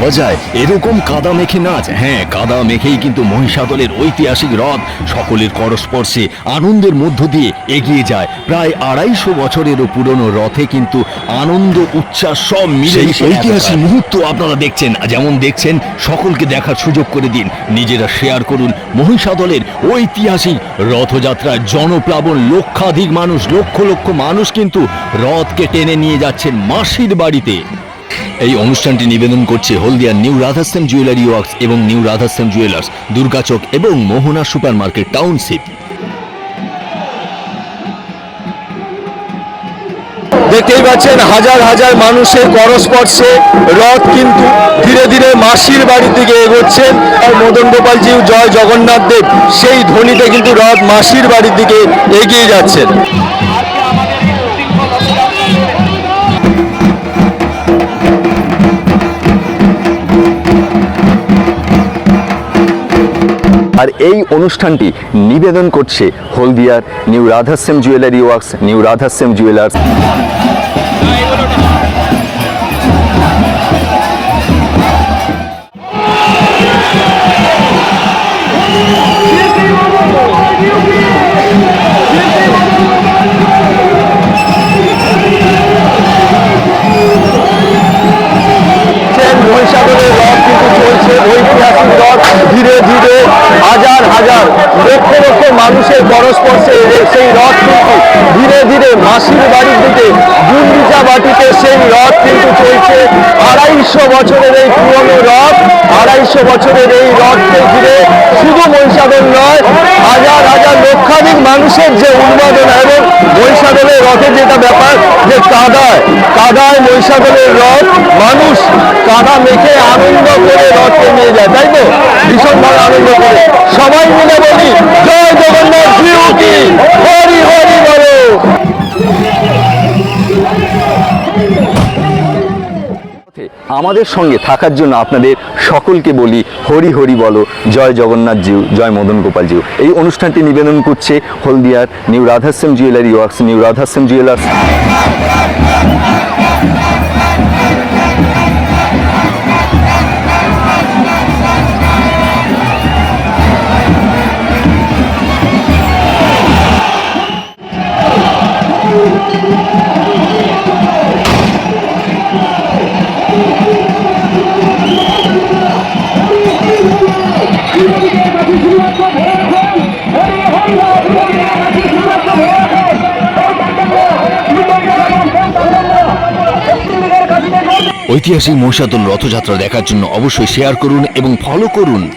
ভাবা যায়। এরকম কাদা মেখে নাচ। হ্যাঁ কাদা মেখেই কিন্তু মহিষাদলের ঐতিহাসিক রথ সকলের করস্পর্শে আনন্দের মধ্য দিয়ে এগিয়ে যায়। প্রায় আড়াইশো বছরেরও পুরনো রথে কিন্তু আনন্দ উচ্ছ্বাস সব মিলে ঐতিহাসিক মুহূর্ত আপনারা দেখছেন। যেমন দেখছেন সকলকে দেখার সুযোগ করে দিন। নিজেরা শেয়ার করুন মহিষাদলের ঐতিহাসিক রথযাত্রায় জনপ্লাবন। লক্ষাধিক মানুষ লক্ষ লক্ষ মানুষ কিন্তু রথকে টেনে নিয়ে যাচ্ছেন মাসির বাড়িতে। এই অনুষ্ঠানটি নিবেদন করছে Haldia new Radhashyam jewellery works এবং নিউ রাধাশ্যাম জুয়েলার্স, দুর্গাচক এবং মোহনা সুপার মার্কেট টাউনশিপ। দেখতেই পাচ্ছেন, হাজার হাজার মানুষের করস্পর্শে রথ কিন্তু ধীরে ধীরে মাসির বাড়ির দিকে এগোচ্ছে আর মদন গোপালজি জয় জগন্নাথ দেব, সেই ধ্বনিতে কিন্তু রথ মাসির বাড়ির দিকে এগিয়ে যাচ্ছেন। আর এই অনুষ্ঠানটি নিবেদন করছে হলদিয়ার new Radhashyam jewellery works new Radhashyam jewellers. মানুষের পরস্পর্শে সেই রথ কিন্তু ধীরে ধীরে মাসির বাড়ির দিকে গুন্ডিচা বাটিতে সেই রথ কিন্তু চলছে। আড়াইশো বছরের এই পুরনো রথ, আড়াইশো বছরের এই রথকে ঘিরে শুধু মহিষাদল নয়, হাজার হাজার লক্ষাধিক মানুষের যে উন্মাদনা এবং ব্যাপার যে কাদায় কাদায় মহিষাদলের রথ মানুষ কাদা মেখে আনন্দ করে রথকে নিয়ে যায়, তাই তো? ভীষণভাবে আনন্দ করে। সবাই মিলে বলি, জয় জগন্নাথ কি? হরি হরি বলো। আমাদের সঙ্গে থাকার জন্য আপনাদের সকলকে বলি, হরি হরি বলো, জয় জগন্নাথ জিউ, জয় মদন গোপাল জিউ। এই অনুষ্ঠানটি নিবেদন করছে হলদিয়ার new Radhashyam jewellery works new Radhashyam jewellers ঐতিহাসিক মহিষাদল রথযাত্রা দেখার জন্য অবশ্যই শেয়ার করুন এবং ফলো করুন।